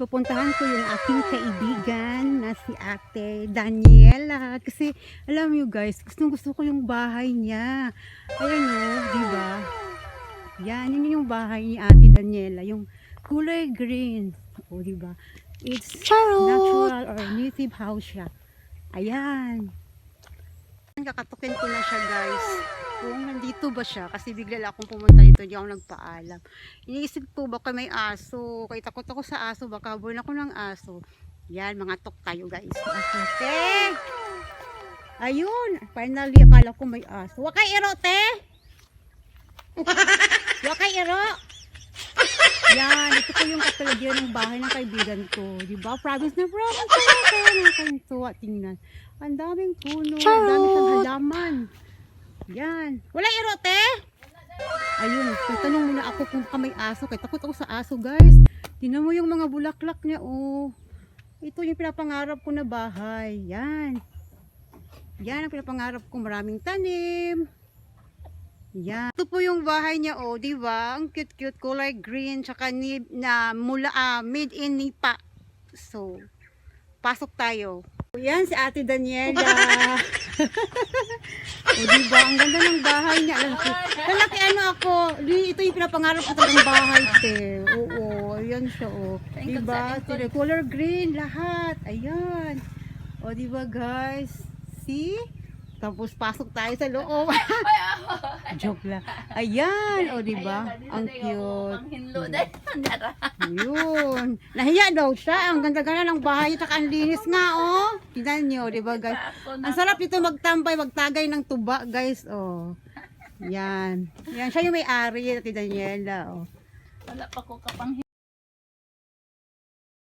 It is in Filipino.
Pupuntahan ko yung aking kaibigan na si Ate Daniela. Kasi, alam niyo guys, gusto gusto ko yung bahay niya. Ayan o, di ba? Yan, yun yung bahay ni Ate Daniela. Yung kulay green. O, di ba? It's natural or native house siya. Ayan. Kakatukin ko na siya guys. Kung nandito ba siya. Kasi bigla lang akong pumunta dito. Hindi ako nagpaalam. Iniisip ko baka may aso. Kaya takot ako sa aso. Baka born ako ng aso. Yan, mga tok tayo guys. Te! Ayun. Finally, akala ko may aso. Wakay iro, te! Wakay iro! Yan, ito po yung kapalagyan ng bahay ng kaibigan ko. Di ba? Province na province. Kaya nakakatuwa. Tingnan. Ang daming puno. Ang dami siyang halaman. Yan. Wala erote? Ayun. Tanong muna ako kung baka may aso. Kaya takot ako sa aso, guys. Tingnan mo yung mga bulaklak niya, oh. Ito yung pinapangarap ko na bahay. Yan. Yan ang pinapangarap ko. Maraming tanim. Yan. Ito po yung bahay niya, oh, di ba? Ang cute-cute, kulay green, tsaka ni, na mula, ah, made in Nipa. So, pasok tayo. Yan si Ate Daniela. o, di ba? Ang ganda ng bahay niya. Alam ko, lalaki ano ako. Ito yung pinapangarap ko talagang bahay, te. Oo, ayan siya, oh. Di ba? Sila, Color green, lahat. Ayan. O, di ba, guys? See? Tapos pasok tayo sa loob. Joke lang. Ayan, o di ba? Ang cute. Panghinlo dahil nandara. Yun. Nahiya daw siya. Ang ganda-ganda ng bahay. Taka ang linis nga, oh. Tingnan nyo, di ba, guys? Ang sarap dito magtambay, magtagay ng tuba, guys, oh. Yan. Yan, siya yung may-ari, Ate Daniela, oh. Wala pa ko kapang